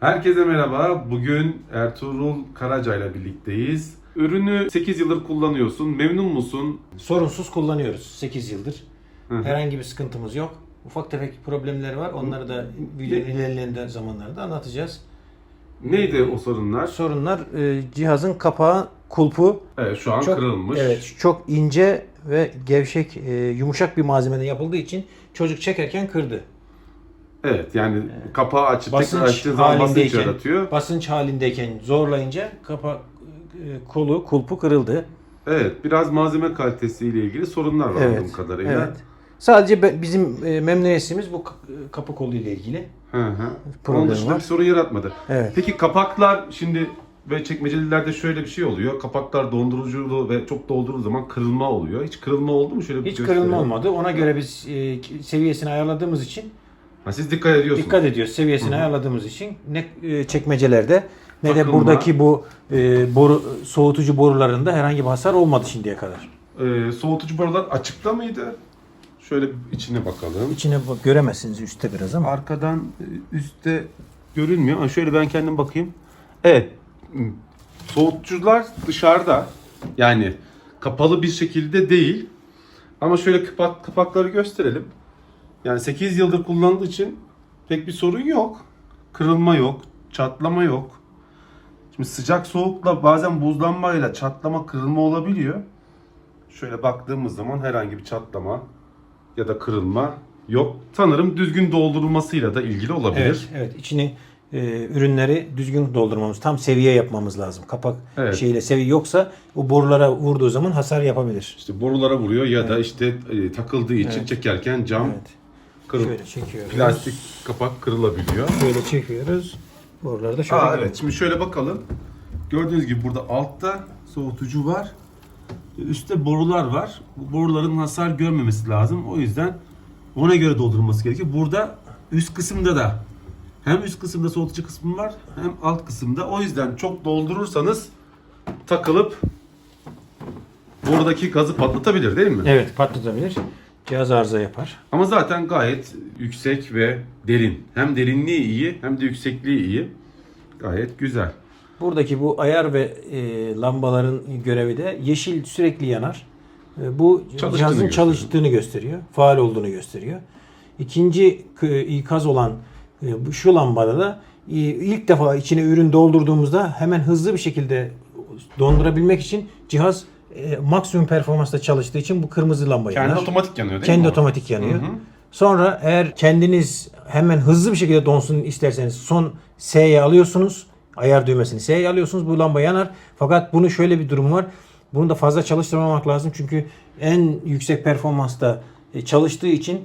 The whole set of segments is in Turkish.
Herkese merhaba. Bugün Ertuğrul Karaca ile birlikteyiz. Ürünü 8 yıldır kullanıyorsun. Memnun musun? Sorunsuz kullanıyoruz 8 yıldır. Hı. Herhangi bir sıkıntımız yok. Ufak tefek problemleri var. Onları da videonun ilerleyen zamanlarda anlatacağız. Neydi o sorunlar? Sorunlar e, cihazın kapağı, kulpu Evet şu an çok kırılmış. Evet, çok ince ve gevşek, e, yumuşak bir malzemeden yapıldığı için çocuk çekerken kırdı. Evet, yani kapağı açıp tekrar Basınç açtığı zaman basınç yaratıyor. basınç halindeyken zorlayınca kapak e, kolu, kulpu kırıldı. Evet, biraz malzeme kalitesiyle ilgili sorunlar var anladığım kadarıyla. Evet. Sadece bizim e, memnuniyetimiz bu k- kapı kolu ile ilgili. Hı hı. Problem Onun dışında var. bir sorun yaratmadı. Evet. Peki kapaklar şimdi ve çekmecelilerde şöyle bir şey oluyor. Kapaklar donduruculu ve çok doldurduğu zaman kırılma oluyor. Hiç kırılma oldu mu? Şöyle bir Hiç gösterelim. kırılma olmadı. Ona göre biz e, seviyesini ayarladığımız için Ha, siz dikkat ediyorsunuz. dikkat ediyoruz. Seviyesini ayarladığımız için ne e, çekmecelerde ne de Takılma. buradaki bu e, boru soğutucu borularında herhangi bir hasar olmadı şimdiye kadar. Ee, soğutucu borular açıkta mıydı? Şöyle içine bakalım. İçine bak göremezsiniz üstte biraz ama. Arkadan e, üstte görünmüyor ama şöyle ben kendim bakayım. Evet. m, Soğutucular dışarıda. Yani kapalı bir şekilde değil. Ama şöyle kapak, kapakları gösterelim. Yani 8 yıldır kullanıldığı için pek bir sorun yok. Kırılma yok, çatlama yok. Şimdi sıcak soğukla bazen buzlanmayla çatlama, kırılma olabiliyor. Şöyle baktığımız zaman herhangi bir çatlama ya da kırılma yok. Sanırım düzgün doldurulmasıyla da ilgili olabilir. Evet, evet. İçini e, ürünleri düzgün doldurmamız, tam seviye yapmamız lazım. Kapak Evet. şeyle seviye yoksa o borulara vurduğu zaman hasar yapabilir. İşte borulara vuruyor ya da işte e, takıldığı için Evet. çekerken cam Evet. Kırıl Şöyle çekiyoruz. plastik kapak kırılabiliyor. Şöyle çekiyoruz. Boruları da şöyle. Aa evet şimdi şöyle bakalım. Gördüğünüz gibi burada altta soğutucu var. Üstte borular var. Bu boruların hasar görmemesi lazım. O yüzden ona göre doldurulması gerekiyor. Burada üst kısımda da hem üst kısımda soğutucu kısmı var hem alt kısımda. O yüzden çok doldurursanız takılıp buradaki gazı patlatabilir değil mi? Evet patlatabilir. Cihaz arıza yapar. Ama zaten gayet yüksek ve derin. Hem derinliği iyi hem de yüksekliği iyi. Gayet güzel. Buradaki bu ayar ve e, lambaların görevi de yeşil sürekli yanar. E, bu Çalıştığını cihazın gösteriyor. çalıştığını gösteriyor. Faal olduğunu gösteriyor. İkinci k- ikaz olan e, şu lambada da e, ilk defa içine ürün doldurduğumuzda hemen hızlı bir şekilde dondurabilmek için cihaz e, maksimum performansla çalıştığı için bu kırmızı lamba Kendi yanar. otomatik yanıyor değil Kendi mi? o? otomatik yanıyor. Hı hı. Sonra eğer kendiniz hemen hızlı bir şekilde donsun isterseniz son S'ye alıyorsunuz. Ayar düğmesini S'ye alıyorsunuz. Bu lamba yanar. Fakat bunun şöyle bir durumu var. Bunu da fazla çalıştırmamak lazım. Çünkü en yüksek performansta e, çalıştığı için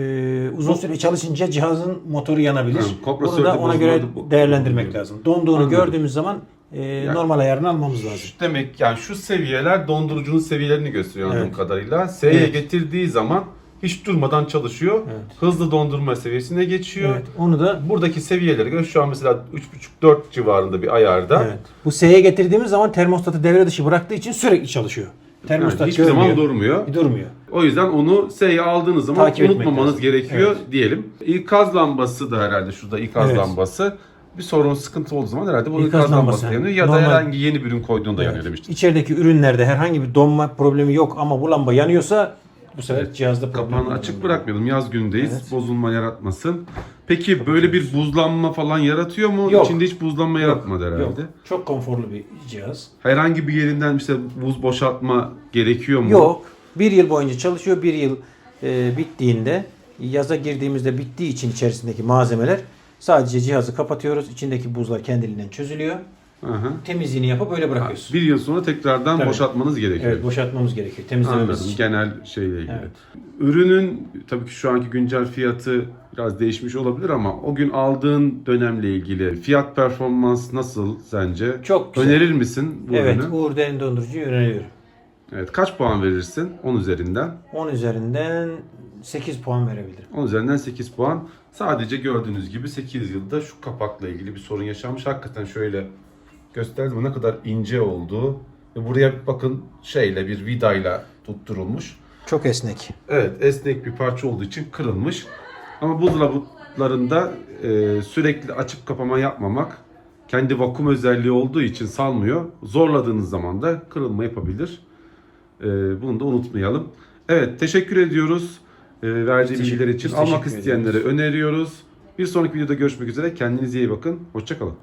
e, uzun süre çalışınca cihazın motoru yanabilir. Hı, Bunu da ona göre bu- değerlendirmek lazım. Donduğunu Anladım. gördüğümüz zaman e, normal ayarını almamız lazım. Demek yani şu seviyeler dondurucunun seviyelerini gösteriyor anladığım Evet. kadarıyla. S'ye Evet. getirdiği zaman hiç durmadan çalışıyor. Evet. Hızlı dondurma seviyesine geçiyor. Evet, onu da Buradaki seviyelere göre şu an mesela 3.5-4 civarında bir ayarda. Evet. Bu S'ye getirdiğimiz zaman termostatı devre dışı bıraktığı için sürekli çalışıyor. Yani Termostat hiçbir görmüyor. zaman durmuyor. Durmuyor. O yüzden onu S'ye aldığınız zaman Takip unutmamanız gerekiyor diyelim. İkaz lambası da herhalde şurada ikaz Evet. lambası. Bir sorun sıkıntı olduğu zaman herhalde bu İkaz ikaz, lambası lambası. yanıyor ya da Normal- herhangi yeni bir ürün koyduğunda yanıyor demiştin. İçerideki ürünlerde herhangi bir donma problemi yok ama bu lamba yanıyorsa bu sefer cihazda problem Kapağını açık bırakmayalım. Yaz günündeyiz. Evet. Bozulma yaratmasın. Peki böyle bir buzlanma falan yaratıyor mu? Yok. İçinde hiç buzlanma yaratmadı herhalde. Yok. Çok konforlu bir cihaz. Herhangi bir yerinden işte buz boşaltma gerekiyor mu? Yok. Bir yıl boyunca çalışıyor. Bir yıl e, bittiğinde yaza girdiğimizde bittiği için içerisindeki malzemeler sadece cihazı kapatıyoruz. İçindeki buzlar kendiliğinden çözülüyor. Hı hı. Temizliğini yapıp öyle bırakıyoruz. Bir yıl sonra tekrardan Tabii. boşaltmanız gerekiyor. Evet boşaltmamız gerekiyor. Temizlememiz Anladım. için. Genel şeyle ilgili. Evet. Ürünün tabii ki şu anki güncel fiyatı biraz değişmiş olabilir ama o gün aldığın dönemle ilgili fiyat performans nasıl sence? Çok güzel. Önerir misin bu Evet, ürünü? Uğur Derin Dondurucu'yu öneriyorum. Evet. Kaç puan verirsin 10 üzerinden? 10 üzerinden 8 puan verebilirim. 10 üzerinden 8 puan. Sadece gördüğünüz gibi 8 yılda şu kapakla ilgili bir sorun yaşanmış. Hakikaten şöyle gösterdim ne kadar ince olduğu. Ve buraya bakın şeyle bir vidayla tutturulmuş. Çok esnek. Evet esnek bir parça olduğu için kırılmış. Ama buzdolabı lambalarında e, sürekli açıp kapama yapmamak kendi vakum özelliği olduğu için salmıyor. Zorladığınız zaman da kırılma yapabilir. E, bunu da unutmayalım. Evet teşekkür ediyoruz e, verdiği bilgiler için. Almak isteyenlere ediyoruz. öneriyoruz. Bir sonraki videoda görüşmek üzere. Kendinize iyi bakın. Hoşçakalın.